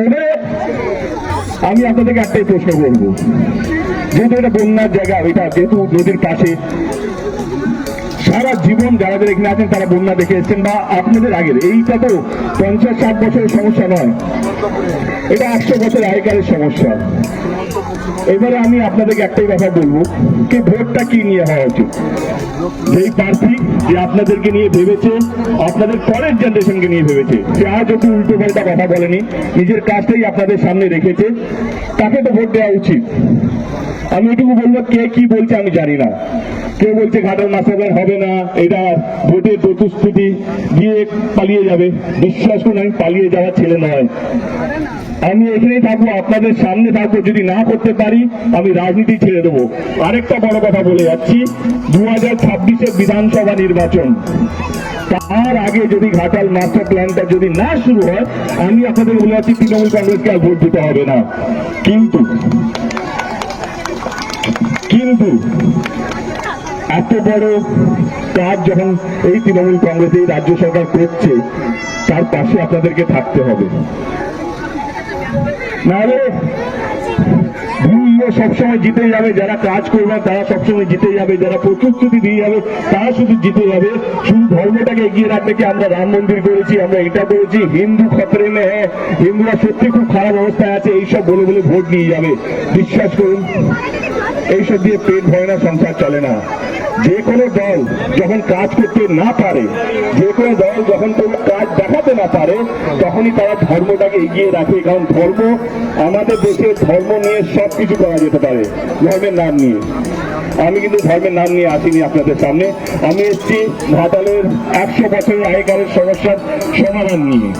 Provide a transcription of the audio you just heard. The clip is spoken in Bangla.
এবারে আমি আপনাদেরকে একটাই প্রশ্ন করব। যেহেতু এটা বন্যার জায়গা ওইটা যেহেতু নদীর পাশে, সারা জীবন যারা যারা এখানে আছেন তারা বন্যা দেখে এসছেন বা আপনাদের আগের, এইটা তো পঞ্চাশ ষাট বছরের সমস্যা নয়। এটা একশো বছর আগেকারের সমস্যা। এবারে আমি আপনাদেরকে একটাই কথা বলব কি ভোটটা কি নিয়ে হওয়া উচিত? যেই প্রার্থী যে আপনাদেরকে নিয়ে ভেবেছে, আপনাদের পরের জেনারেশনকে নিয়ে ভেবেছে, সে আজ অব্দি উল্টো পাল্টা কথা বলেনি, নিজের কাজটাই আপনাদের সামনে রেখেছে, তাকে তো ভোট দেওয়া উচিত। আমি এটুকু বলব, কে কি বলছে আমি জানি না। কেউ বলছে ঘাটাল মাস্টার হবে না, এটা ভোটের চতুষ্কৃতি দিয়ে পালিয়ে যাবে। বিশ্বাস করুন, আমি পালিয়ে যাওয়ার ছেলে নয়। আমি এখানেই থাকব, আপনাদের সামনে থাকব, যদি না করতে পারি, আমি রাজনীতি ছেড়ে দেবো। আরেকটা বড় কথা বলে যাচ্ছি দু হাজার ছাব্বিশের বিধানসভা নির্বাচন। তার আগে যদি ঘাটাল মাস্টার প্ল্যানটা যদি না শুরু হয়, আমি আপনাদের বলে যাচ্ছি, তৃণমূল কংগ্রেসকে আর ভোট দিতে হবে না। কিন্তু কিন্তু, এত বড় কাজ যখন এই তৃণমূল কংগ্রেস, এই রাজ্য সরকার করছে, তার পাশে আপনাদেরকে থাকতে হবে। নাহলে ভুলও সবসময় জিতে যাবে। যারা কাজ করবে, তারা সবসময় জিতে যাবে। যারা প্রতিশ্রুতি দিয়ে যাবে, তারা শুধু জিতে যাবে। শুধু ধর্মটাকে এগিয়ে রাখবে কি আমরা রাম মন্দির করেছি? আমরা এটা করেছি। হিন্দু খতরে মে হিন্দুরা সত্যি খুব খারাপ অবস্থায় আছে, এইসব বলে বলে ভোট নিয়ে যাবে। বিশ্বাস করুন, এইসব দিয়ে পেট ভরে না, সংসার চলে না। যে কোনো দল যখন কাজ করতে না পারে, যে কোনো দল যখন কোনো কাজ দেখাতে না পারে, তখনই তারা ধর্মটাকে এগিয়ে রাখে। কারণ ধর্ম আমাদের দেশে ধর্ম নিয়ে সব কিছু করা যেতে পারে, ধর্মের নাম নিয়ে। আমি কিন্তু ধর্মের নাম নিয়ে আসিনি আপনাদের সামনে। আমি এসেছি ঘাটালের একশো বছরের আগেকারের সমস্যার সমাধান নিয়ে।